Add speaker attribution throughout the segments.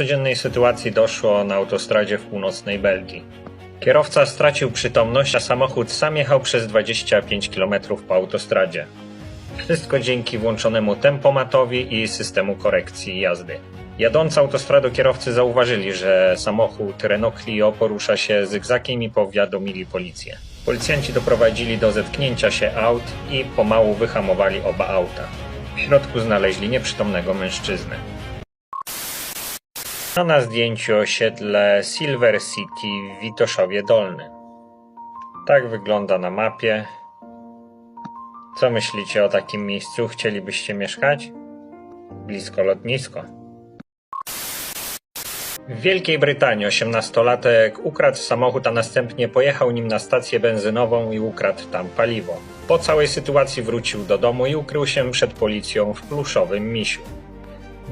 Speaker 1: codziennej sytuacji doszło na autostradzie w północnej Belgii. Kierowca stracił przytomność, a samochód sam jechał przez 25 km po autostradzie. Wszystko dzięki włączonemu tempomatowi i systemu korekcji jazdy. Jadący autostradą kierowcy zauważyli, że samochód Renault Clio porusza się zygzakiem i powiadomili policję. Policjanci doprowadzili do zetknięcia się aut i pomału wyhamowali oba auta. W środku znaleźli nieprzytomnego mężczyznę. A na zdjęciu osiedle Silver City w Witoszowie Dolnym. Tak wygląda na mapie. Co myślicie o takim miejscu? Chcielibyście mieszkać? Blisko lotnisko. W Wielkiej Brytanii 18-latek ukradł samochód, a następnie pojechał nim na stację benzynową i ukradł tam paliwo. Po całej sytuacji wrócił do domu i ukrył się przed policją w pluszowym misiu.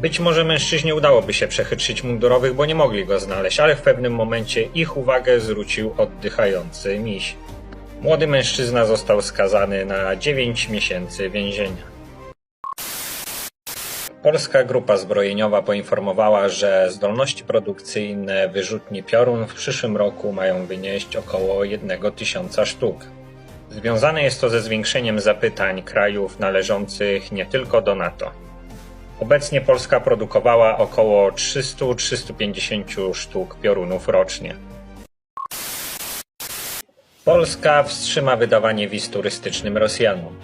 Speaker 1: Być może mężczyźnie udałoby się przechytrzyć mundurowych, bo nie mogli go znaleźć, ale w pewnym momencie ich uwagę zwrócił oddychający miś. Młody mężczyzna został skazany na 9 miesięcy więzienia. Polska grupa zbrojeniowa poinformowała, że zdolności produkcyjne wyrzutni Piorun w przyszłym roku mają wynieść około 1 tysiąca sztuk. Związane jest to ze zwiększeniem zapytań krajów należących nie tylko do NATO. Obecnie Polska produkowała około 300-350 sztuk piorunów rocznie. Polska wstrzyma wydawanie wiz turystycznym Rosjanom,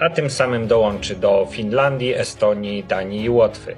Speaker 1: a tym samym dołączy do Finlandii, Estonii, Danii i Łotwy.